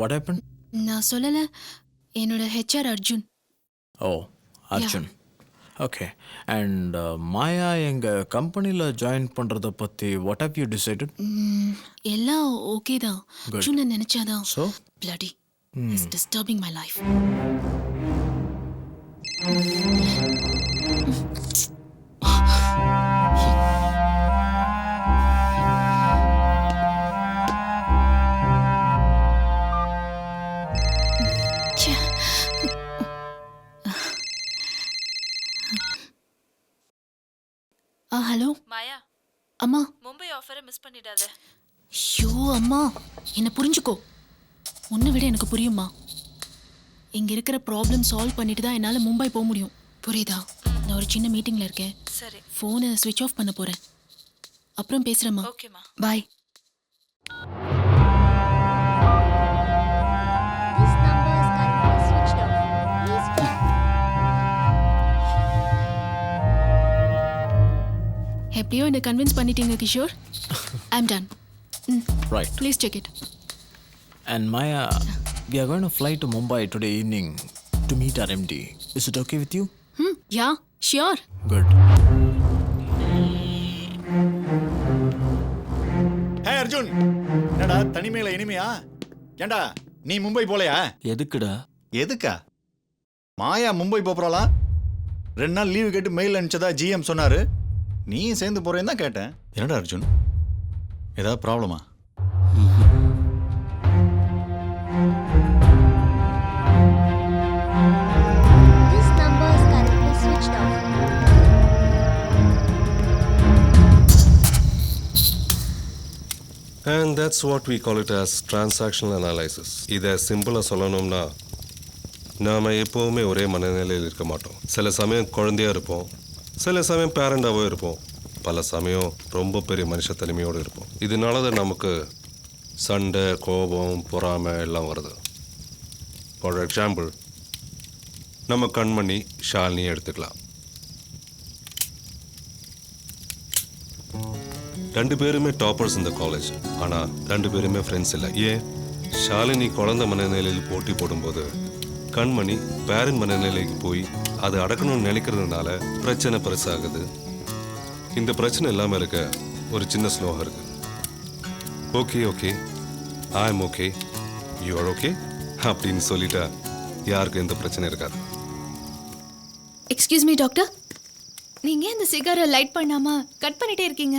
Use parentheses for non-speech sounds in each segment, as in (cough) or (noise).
What happen நான் சொல்லல. என்னோட HR Arjun. O Arjun. Okay and Maya எங்கள் கம்பெனியில் ஜாயின் பண்ணுறத பற்றி வாட் ஹவ் யூ டிசைடட் எல்லாம் ஓகே தான். அர்ஜுனை நினைச்சாதான். So bloody is disturbing my life ah hello? Maya அம்மா. மும்பை ஆஃபரை மிஸ் பண்ணிடாத. ஐயோ அம்மா. என்ன புரிஞ்சுக்கோ. உன்னை விட எனக்கு புரியுமா இங்க இருக்கிற ப்ராப்ளம் சால்வ் பண்ணிட்டு தான் என்னால மும்பை போக முடியும். புரியுதா? நான் ஒரு சின்ன மீட்டிங்ல இருக்கேன். சரி. ஃபோனை ஸ்விட்ச் ஆஃப் பண்ண போறேன். அப்புறம் பேசுறேம்மா. ஓகேம்மா பாய் எப்படியோ என்ன கன்வின்ஸ் பண்ணிட்டீங்க Kishore. I am done right please check it and Maya we are going to fly to Mumbai today evening to meet our MD is it okay with you hmm yeah sure good hey Arjun என்னடா தனிமையில இனிமையா? ஏண்டா நீ மும்பை போலையா? எதுக்குடா? எதுக்கா? மாயா மும்பை போறாளாம் ரெண்டு நாள் லீவு கேட்டு மெயில் அனுப்பிச்சதா ஜிஎம் சொன்னாரு. நீ சேர்ந்து போறேன்னு தான் கேட்டேன். என்னடா அர்ஜுன்? ஏதாவது ப்ராப்ளமா. And that's what we call it as transactional analysis. இதை சிம்பிளாக சொல்லணும்னா நாம் எப்போவுமே ஒரே மனநிலையில் இருக்க மாட்டோம். சில சமயம் குழந்தையா இருப்போம். சில சமயம் பேரண்டாகவே இருப்போம். பல சமயம் ரொம்ப பெரிய மனுஷ தனிமையோடு இருப்போம். இதனால தான் நமக்கு சண்டை கோபம் பொறாமை எல்லாம் வருது. ஃபார் எக்ஸாம்பிள் நம்ம கண்மணி ஷாலினியை எடுத்துக்கலாம். ரெண்டு பேருமே டாப்பர்ஸ் இந்த காலேஜ் ஆனால் ரெண்டு பேருமே ஃப்ரெண்ட்ஸ் இல்லை. ஏன்? ஷாலினி குழந்தை மனநிலையில் போட்டி போடும்போது கண்மணி பேரண்ட் மனநிலைக்கு போய் அதை அடக்கணும்னு நினைக்கிறதுனால பிரச்சனை பெருசாகுது. இந்த பிரச்சனை இல்லாம இருக்க ஒரு சின்ன ஸ்லோகம் இருக்கு. Okay okay. I am okay you are okay அப்படின்னு சொல்லிட்டா யாருக்கும் எந்த பிரச்சனை இருக்காது. எக்ஸ்கியூஸ் மீ டாக்டர் நீங்க ஏன் இந்த சிகாரை லைட் பண்ணாம கட் பண்ணிட்டே இருக்கீங்க?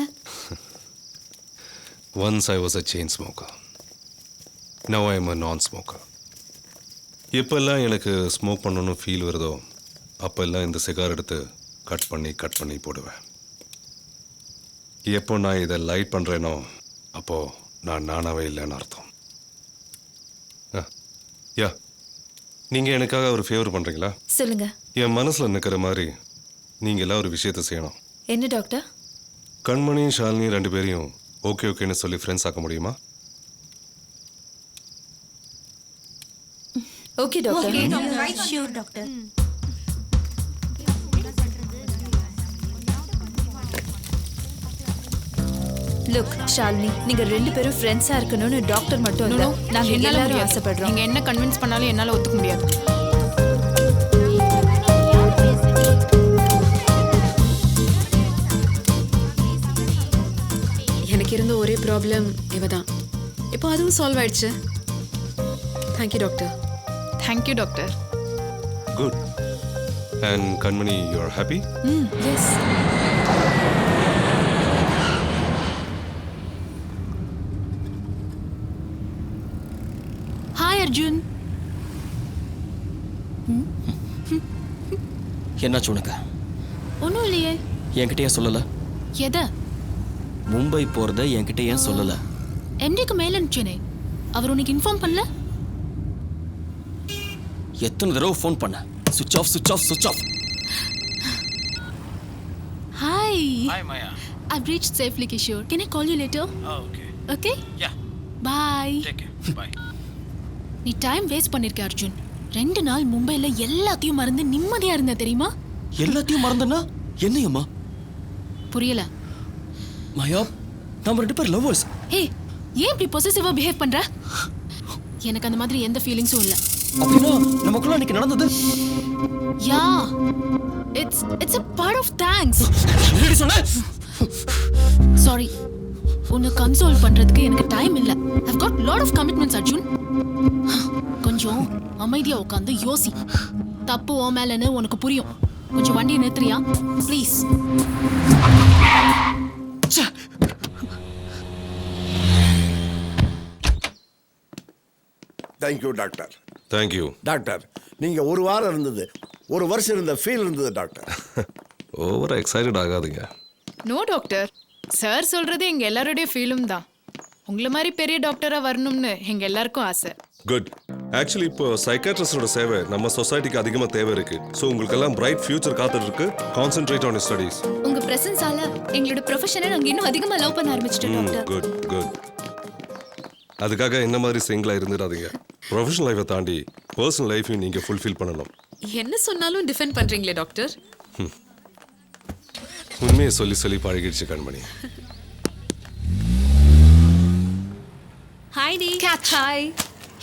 Once I was a chain smoker now I am a non smoker எப்பெல்லாம் எனக்கு ஸ்மோக் பண்ணணும்னு ஃபீல் வருதோ அப்பெல்லாம் இந்த சிகார் எடுத்து கட் பண்ணி கட் பண்ணி போடுவேன். எப்போ நான் இதை லைட் பண்ணுறேனோ அப்போ நான் நானாவே இல்லைன்னு அர்த்தம். ஆ, யா நீங்கள் எனக்காக ஒரு ஃபேவர் பண்ணுறீங்களா சொல்லுங்க. என் மனசில் நிற்கிற மாதிரி நீங்கள் எல்லாம் ஒரு விஷயத்தை செய்யணும். என்ன டாக்டர் கண்மணி ஷாலினி ரெண்டு பேரையும் ஓகே ஓகேன்னு சொல்லி ஃப்ரெண்ட்ஸ் ஆக்க முடியுமா? Okay doctor Sure, doctor. Look Shalini நீங்க ரெண்டு பேரும் ஃப்ரெண்ட்ஸா இருக்கணும்னு டாக்டர் மட்டும் இல்ல. நாங்க எல்லாரும். ஆசைப்படுறோம். நீங்க என்ன கன்வின்ஸ் பண்ணாலும் என்னால ஒத்துக்க முடியாது. எனக்கு இருந்த ஒரே ப்ராப்ளம் இவ தான் இப்போ அதுவும் சால்வ் ஆயிடுச்சு. Thank you doctor thank you doctor good and Kanmani you are happy hmm yes hi Arjun என்னாச்சு உனக்கு? ஒன்றும் இல்லையே. என்கிட்ட ஏன் சொல்லல. எதை? மும்பை போறத என்கிட்ட ஏன் சொல்லல. எம்டிக்கு மேல அனுப்பிச்சேனே அவர் உனக்கு இன்ஃபார்ம் பண்ணல? எத்தனை தடவை ஃபோன் பண்ண switch off switch off switch off hi Hi, Maya. I've reached safely, Kishore. Can I call you later? Oh, okay. Okay? Yeah. Bye. Take care. Bye. நீ டைம் வேஸ்ட் பண்ணிருக்க அர்ஜுன் ரெண்டு நாள் மும்பைல எல்லாத்தையும் மறந்து நிம்மதியா இருந்த தெரியுமா எல்லாத்தையும் மறந்தனா என்னையம்மா புரியல மாயா நம்ம ரெண்டு பேர் லவ்வர்ஸ் ஏய் ஏன் இப்படி பொசசிவா பிஹேவ் பண்ற எனக்கு அந்த மாதிரி எந்த ஃபீலிங்ஸும் இல்லை அப்படின்னா நமக்குள்ள அன்னைக்கு நடந்தது? Yeah it's it's a part of thanks என்னடி சொன்ன? சாரி உன்னை கன்சோல் பண்றதுக்கு எனக்கு டைம் இல்ல. I've got lot of commitments Arjun கொஞ்சம் அமைதியா உட்காந்து யோசி. தப்பு ஓ மேலன்னு உனக்கு புரியும். கொஞ்சம் வண்டியை நிறுத்துறியா? Please thank you doctor thank you doctor நீங்க ஒரு வாரம் இருந்தது. ஒரு வருஷம் இருந்த ஃபீல் இருந்தது டாக்டர். (laughs) ஓவரா எக்ஸைட்டட் ஆகாதீங்க. நோ டாக்டர் சார் சொல்றது எங்க எல்லாருடைய ஃபீலும் தான். உங்களை மாதிரி பெரிய டாக்டரா வரணும்னு எங்க எல்லாருக்கும் ஆசை. குட் ஆக்சுவலி இப்போ சைக்காட்ரிஸ்டோட சேவை நம்ம சொசைட்டிக்கு அதிகமாக தேவை இருக்கு. ஸோ உங்களுக்கெல்லாம் பிரைட் ஃபியூச்சர் காத்துட்டு இருக்கு கான்சென்ட்ரேட் ஆன் ஸ்டடீஸ் உங்க பிரசன்ஸால எங்களோட ப்ரொஃபஷனை நாங்க இன்னும் அதிகமா லவ் பண்ண ஆரம்பிச்சிட்டோம் டாக்டர் குட் குட் அதுக்காக என்ன மாதிரி சிங்கிளாக இருந்துடாதீங்க. ப்ரொஃபஷனல் லைஃப்பை தாண்டி பர்சனல் லைஃப்பையும் நீங்கள் ஃபுல்ஃபில் பண்ணணும். என்ன சொன்னாலும் டிஃபெண்ட் பண்றீங்களே டாக்டர் உண்மையை சொல்லி சொல்லி பழகிடுச்சு Kanmani. Hi D catch hi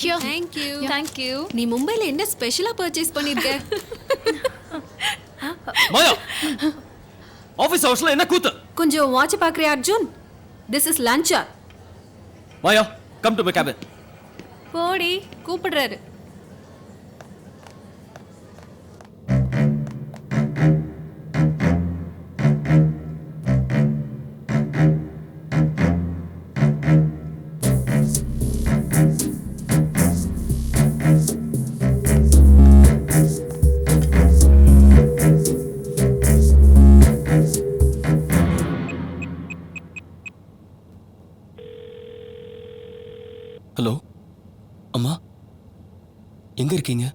here thank you thank you நீ மும்பைல என்ன ஸ்பெஷலா பர்ச்சேஸ் பண்ணிருக்க? மாயா! ஆபீஸ் ஹவர்ஸ்ல என்ன கூத்து? கொஞ்சம் வாட்ச் பாக்குறியா Arjun? This is லஞ்சா Maya come to my cabin போடி கூப்பிடுறாரு. எங்க இருக்கீங்க?